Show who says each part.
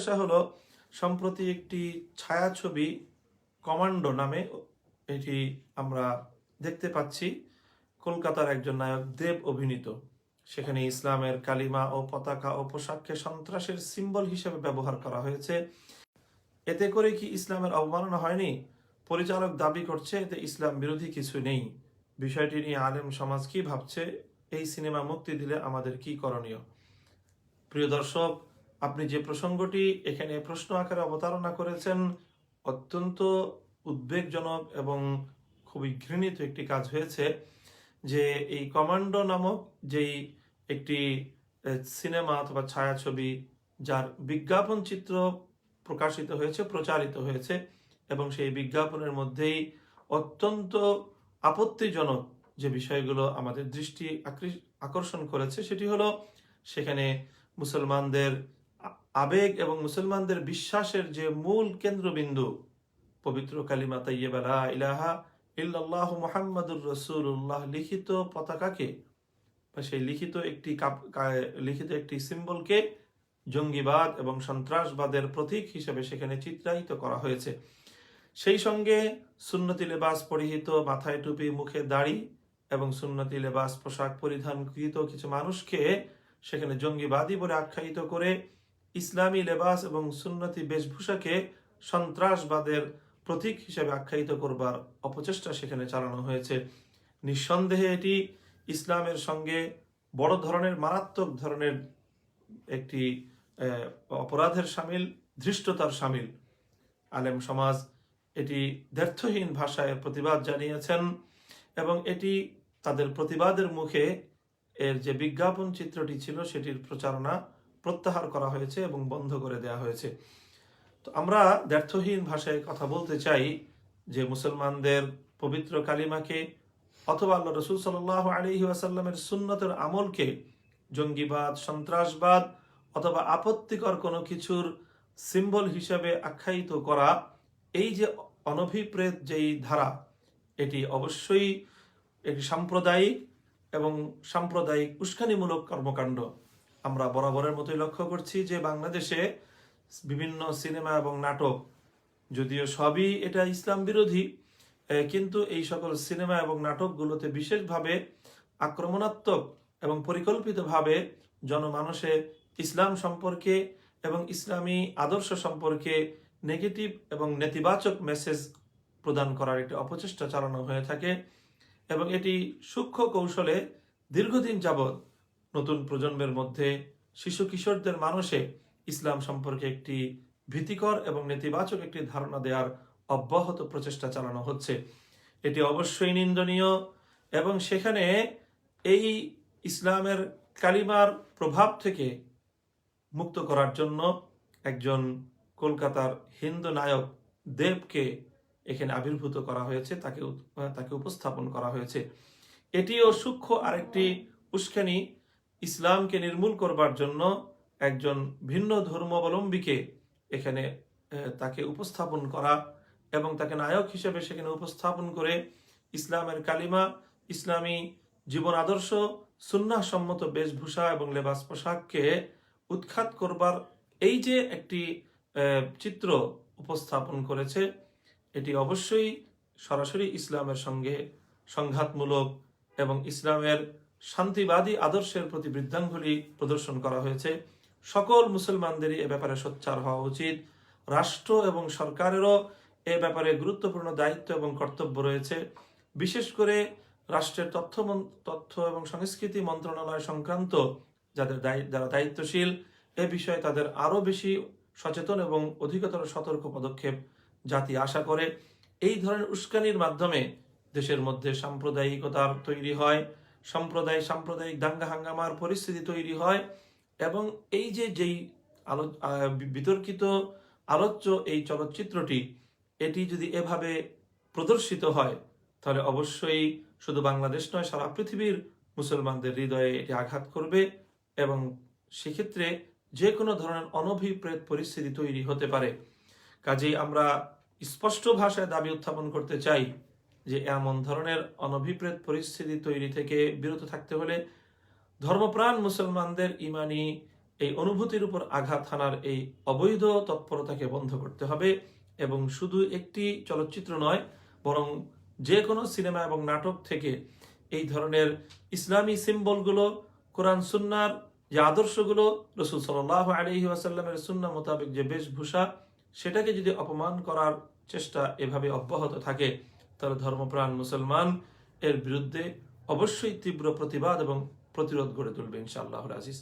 Speaker 1: জিজ্ঞাসা হলো, সম্প্রতি একটি ছায়াছবি কমান্ডো নামে এটি আমরা দেখতে পাচ্ছি। কলকাতার একজন নায়ক দেব অভিনীত। সেখানে ইসলামের কালিমা ও পতাকা ও পোশাককে সন্ত্রাসের সিম্বল হিসেবে ব্যবহার করা হয়েছে। এতে করে কি ইসলামের অবমাননা হয়নি? পরিচালক দাবি করছে, এতে ইসলাম বিরোধী কিছু নেই। বিষয়টি নিয়ে আলেম সমাজ কি ভাবছে? এই সিনেমা মুক্তি দিলে আমাদের কি করণীয়? প্রিয় দর্শক আপনি যে প্রসঙ্গটি এখানে প্রশ্ন আকারে অবতারণা করেছেন, অত্যন্ত উদ্বেগজনক এবং খুবই ঘৃণিত একটি কাজ হয়েছে যে এই কমান্ডো নামক যেই একটি সিনেমা অথবা ছায়াছবি যার বিজ্ঞাপন চিত্র প্রকাশিত হয়েছে, প্রচারিত হয়েছে এবং সেই বিজ্ঞাপনের মধ্যেই অত্যন্ত আপত্তিজনক যে বিষয়গুলো আমাদের দৃষ্টি আকর্ষণ করেছে সেটি হলো সেখানে মুসলমানদের আবেগ এবং মুসলমানদের বিশ্বাসের যে মূল কেন্দ্রবিন্দু, পবিত্র কালিমা তাইয়েবা লা ইলাহা ইল্লাল্লাহ মুহাম্মাদুর রাসূলুল্লাহ, লিখিত পতাকাকে বা সেই লিখিত একটি লিখিত একটি সিম্বলকে জঙ্গিবাদ এবং সন্ত্রাসবাদের প্রতীক হিসেবে সেখানে চিত্রায়িত করা হয়েছে। সেই সঙ্গে সুন্নতি লেবাস পরিহিত, মাথায় টুপি, মুখে দাড়ি এবং সুন্নতি লেবাস পোশাক পরিধানকৃত কিছু মানুষকে সেখানে জঙ্গিবাদী বলে আখ্যায়িত করে ইসলামী লেবাস এবং সুন্নতি বেশভূষাকে সন্ত্রাসবাদের প্রতীক হিসেবে আখ্যায়িত করবার অপচেষ্টা সেখানে চালানো হয়েছে। নিঃসন্দেহে এটি ইসলামের সঙ্গে বড় ধরনের, মারাত্মক ধরনের একটি অপরাধের সামিল, ধৃষ্টতার সামিল। আলেম সমাজ এটি দ্ব্যর্থহীন ভাষায় প্রতিবাদ জানিয়েছেন এবং এটি তাদের প্রতিবাদের মুখে এর যে বিজ্ঞাপন চিত্রটি ছিল সেটির প্রচারণা প্রত্যাহার করা হয়েছে এবং বন্ধ করে দেওয়া হয়েছে। তো আমরা দ্ব্যর্থহীন ভাষায় কথা বলতে চাই যে মুসলমানদের পবিত্র কালিমাকে অথবা আল্লাহ রসুল সাল্লাহ আলী ওয়াসাল্লামের সুন্নতের আমলকে জঙ্গিবাদ, সন্ত্রাসবাদ অথবা আপত্তিকর কোনো কিছুর সিম্বল হিসেবে আখ্যায়িত করা, এই যে অনভিপ্রেত যেই ধারা, এটি অবশ্যই একটি সাম্প্রদায়িক এবং সাম্প্রদায়িক উস্কানিমূলক কর্মকাণ্ড। আমরা বরাবরের মতোই লক্ষ্য করছি যে বাংলাদেশে বিভিন্ন সিনেমা এবং নাটক, যদিও সবই এটা ইসলাম বিরোধী কিন্তু এই সকল সিনেমা এবং নাটকগুলোতে বিশেষভাবে আক্রমণাত্মক এবং পরিকল্পিতভাবে জনমানসে ইসলাম সম্পর্কে এবং ইসলামী আদর্শ সম্পর্কে নেগেটিভ এবং নেতিবাচক মেসেজ প্রদান করার একটি অপচেষ্টা চালানো হয়ে থাকে এবং এটি সূক্ষ্ম কৌশলে দীর্ঘদিন যাবৎ নতুন প্রজন্মের মধ্যে শিশু কিশোরদের মানুষে ইসলাম সম্পর্কে একটি ভীতিকর এবং নেতিবাচক একটি ধারণা দেওয়ার অব্যাহত প্রচেষ্টা চালানো হচ্ছে। এটি অবশ্যই নিন্দনীয় এবং সেখানে এই ইসলামের কালিমার প্রভাব থেকে মুক্ত করার জন্য একজন কলকাতার হিন্দু নায়ক দেবকে এখানে আবির্ভূত করা হয়েছে, তাকে তাকে উপস্থাপন করা হয়েছে। এটিও সূক্ষ্ম আরেকটি উস্কানি ইসলামকে নির্মূল করবার জন্য একজন ভিন্ন ধর্মাবলম্বীকে এখানে তাকে উপস্থাপন করা এবং তাকে নায়ক হিসেবে সেখানে উপস্থাপন করে ইসলামের কালিমা, ইসলামী জীবন আদর্শ সম্মত বেশভূষা এবং লেবাস পোশাককে উৎখাত করবার এই যে একটি চিত্র উপস্থাপন করেছে, এটি অবশ্যই সরাসরি ইসলামের সঙ্গে সংঘাতমূলক এবং ইসলামের শান্তিবাদী আদর্শের প্রতি বৃদ্ধাঙ্গুলি প্রদর্শন করা হয়েছে। সকল মুসলমানদেরই এ ব্যাপারে সোচ্চার হওয়া উচিত। রাষ্ট্র এবং সরকারেরও এ ব্যাপারে গুরুত্বপূর্ণ দায়িত্ব এবং কর্তব্য রয়েছে। বিশেষ করে রাষ্ট্রের তথ্য তথ্য এবং সংস্কৃতি মন্ত্রণালয় সংক্রান্ত যাদের যারা দায়িত্বশীল, এ বিষয়ে তাদের আরও বেশি সচেতন এবং অধিকতর সতর্ক পদক্ষেপ জাতি আশা করে। এই ধরনের উস্কানির মাধ্যমে দেশের মধ্যে সাম্প্রদায়িকতার তৈরি হয়। সম্প্রদায়, সাম্প্রদায়িক দাঙ্গা হাঙ্গামার পরিস্থিতি তৈরি হয় এবং এই যে যেই আলো বিতর্কিত আলোচ্য এই চলচ্চিত্রটি, এটি যদি এভাবে প্রদর্শিত হয়, তাহলে অবশ্যই শুধু বাংলাদেশ নয়, সারা পৃথিবীর মুসলমানদের হৃদয়ে এটি আঘাত করবে এবং সেক্ষেত্রে যে কোনো ধরনের অনভিপ্রেত পরিস্থিতি তৈরি হতে পারে। কাজেই আমরা স্পষ্ট ভাষায় দাবি উত্থাপন করতে চাই যে এমন ধরনের অনভিপ্রেত পরিস্থিতি তৈরি থেকে বিরত থাকতে হলে ধর্মপ্রাণ মুসলমানদের ইমানি এই অনুভূতির উপর আঘাত হানার এই অবৈধ তৎপরতাকে বন্ধ করতে হবে এবং শুধু একটি চলচ্চিত্র নয়, বরং যে কোনো সিনেমা এবং নাটক থেকে এই ধরনের ইসলামী সিম্বলগুলো, কোরআন সুন্নার যে আদর্শগুলো, রসুল সাল্লাহ আলহি আসাল্লামের সুন্না মোতাবেক যে বেশভূষা, সেটাকে যদি অপমান করার চেষ্টা এভাবে অব্যাহত থাকে তাহলে ধর্মপ্রাণ মুসলমান এর বিরুদ্ধে অবশ্যই তীব্র প্রতিবাদ এবং প্রতিরোধ গড়ে তুলবে ইনশাআল্লাহ আজিজ।